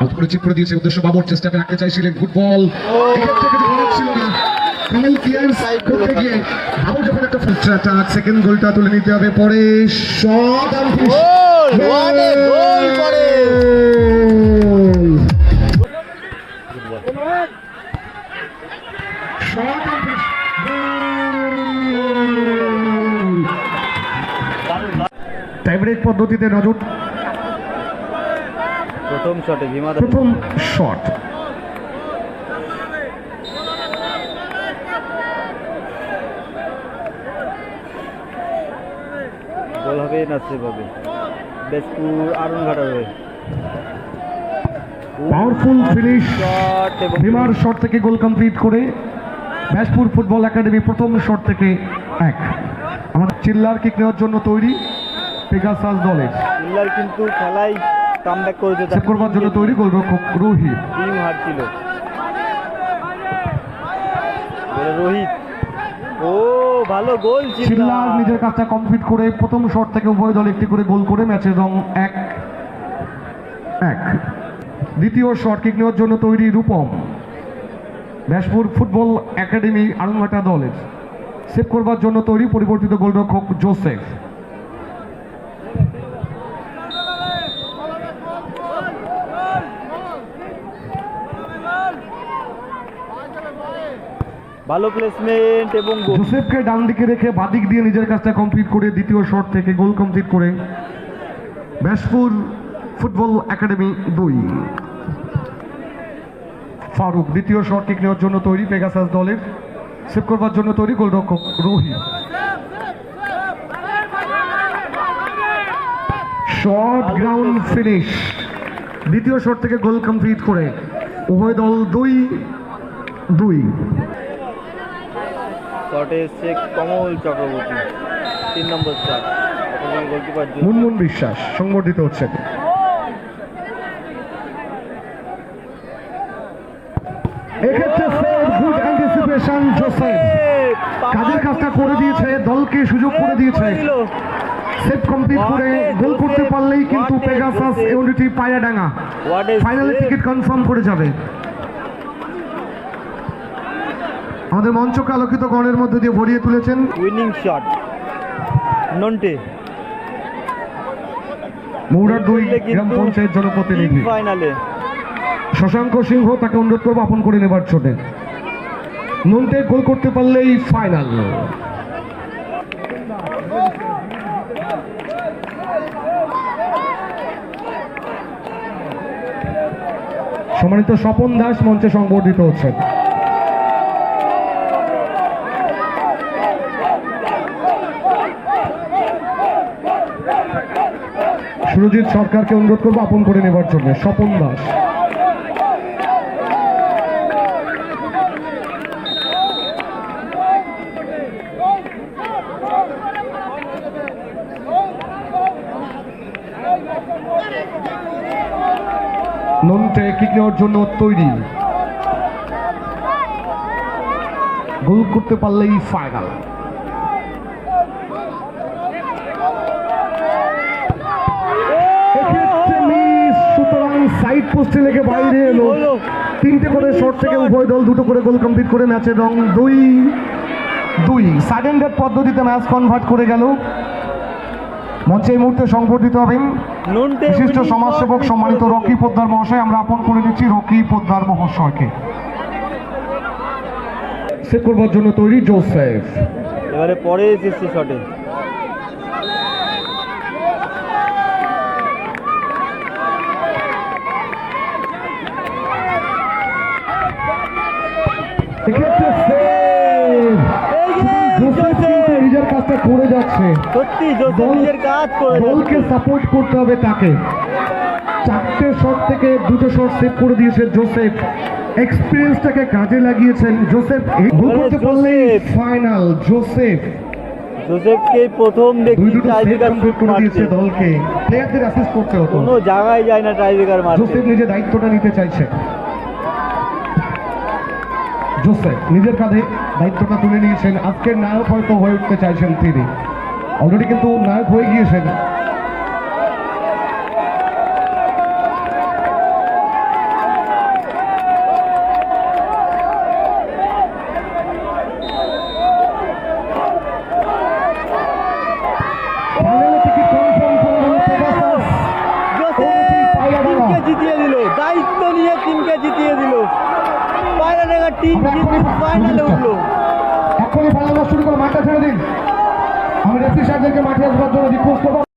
অল্প করে চিপ করে দিয়েছে উদ্দেশ্য বাবর চেষ্টা করে রাখতে চাইছিলেন ফুটবল। এক্ষেত্রে কিছু ছিল না। কামাল ক্লিয়ারেন্স করতে গিয়ে যখন একটা ফুটটা সেকেন্ড গোলটা তুলে নিতে হবে পরে শট গোল! What করে! টাইব্রেক পদ্ধতিতে নজর প্রথম শটে ভীমা প্রথম শট গোল হবে না সেভাবে। বেসপুর আরুন ঘাটা হয়ে। পাওয়ারফুল ফিনিশ শট এবং শট থেকে গোল কমপ্লিট করে ব্যাসপুর ফুটবল একাডেমি প্রথম শট থেকে এক। আমাদের চিল্লার কিক নেওয়ার জন্য তৈরি। পেগাসাস দলের। মিল্লার কিন্তু খেলায় কামব্যাক করেছে সেভ করবার জন্য তৈরি গোলরক্ষক রোহিত টিম হারছিল রোহিত ও ভালো গোল চিল্লার নিজের কাজটা কমপ্লিট করে প্রথম শট থেকে উভয় দল একটি করে গোল করে ম্যাচের রং এক। এক। দ্বিতীয় শট কিক নেওয়ার জন্য তৈরি রূপম। ব্যাসপুর ফুটবল একাডেমি আরুঙ্গাটা দলের। সেভ করবার জন্য তৈরি পরিবর্তিত গোলরক্ষক জোসেফ। ভালো প্লেসমেন্ট এবং জোসেফকে ডান দিকে রেখে বাদিক দিয়ে নিজের কাজটা কমপ্লিট করে দ্বিতীয় শট থেকে গোল কমপ্লিট করে ব্যাসপুর ফুটবল একাডেমি দুই। ফারুক দ্বিতীয় শট কিক নেওয়ার জন্য তৈরি পেগাসাস দলের। সেভ করবার জন্য তৈরি গোলরক্ষক রোহিত। শর্ট গ্রাউন্ড ফিনিশ দ্বিতীয় শট থেকে গোল কমপ্লিট করে উভয় দল দুই দুই। শটে এসছে কমল চক্রবর্তী তিন নম্বর গোলকিপার মুনমুন বিশ্বাস এক্ষেত্রে গুড অ্যান্টিসিপেশন জোসেফ কাজের কাজটা করে দিয়েছে দলকে সুযোগ করে দিয়েছে। সেভ কমপ্লিট করে গোল করতে পারলেই কিন্তু পেগাসাস ইউনিটি পায়াডাঙ্গা। ফাইনালে টিকিট কনফার্ম করে যাবে। আমাদের মঞ্চকে আলোকিত গণের মধ্যে দিয়ে ভরিয়ে তুলেছেন। Winning shot. নন্টে। মৌরার দুই গ্রাম পঞ্চায়েত জনপ্রতিনিধি। ফাইনালে। শশাঙ্ক সিংহ তাকে অনুরোধ করব আপন করে নেবার ছোটে নন্টে গোল করতে পারলেই ফাইনাল। সম্মানিত স্বপন দাস মঞ্চে সংবর্ধিত হচ্ছেন। সুরজিৎ সরকারকে অনুরোধ করব আপন করে নেবার জন্য। স্বপন দাস। নন্টে কিক নেওয়ার জন্য তৈরি। গোল করতে পারলেই ফাইনাল এক্ষেত্রে মিস সুতরাং সাইড পোস্টে লেগে বাইরে এলো। তিনটে করে শট থেকে উভয় দল দুটো করে গোল কমপ্লিট করে ম্যাচের রং দুই দুই। সাডেন ডেট পদ্ধতিতে ম্যাচ কনভার্ট করে গেল। মঞ্চে এই মুহূর্তে সংবর্ধিত হবেন বিশিষ্ট সমাজসেবক সম্মানিত রকি পোদ্দার মহাশয়। আমরা আপন করে নিচ্ছি রকি পোদ্দার মহাশয়কে। সেভ করবার জন্য তৈরি জোসেফ। এবারে পরে এসেছে শটে এক্ষেত্রে! নিজের কাজটা করে যাচ্ছে। সত্যি নিজের কাজ করে দলকে সাপোর্ট করতে হবে তাকে। চারটে শট থেকে দুটো শট সেভ করে দিয়েছে জোসেফ এক্সপিরিয়েন্সটাকে কাজে লাগিয়েছেন জোসেফ। গোল করতে ফাইনাল জোসেফ। জোসেফকে প্রথম দেখি টাইব্রেকার দলকে। প্লেয়ারদের অ্যাসিস্ট করতে হতো। কোনো জায়গায় যায় না টাইব্রেকার মারতে। জোসেফ নিজে দায়িত্বটা নিতে চাইছে। জোসেফ নিজের কাঁধে দায়িত্বটা তুলে নিয়েছেন। আজকের নায়ক হয়তো হয়ে উঠতে চাইছেন তিনি। অলরেডি কিন্তু নায়ক হয়ে গিয়েছেন। জিতিয়ে দিল। দায়িত্ব নিয়ে টিমকে জিতিয়ে দিল। টিম আমরা ফাইনালে উঠল। এখনই ফাইনাল শুরু করে মাঠটা ছেড়ে দিন। আমি রেফ্রি সাহেবদেরকে মাঠে আসবার জন্য রিকোয়েস্ট করব।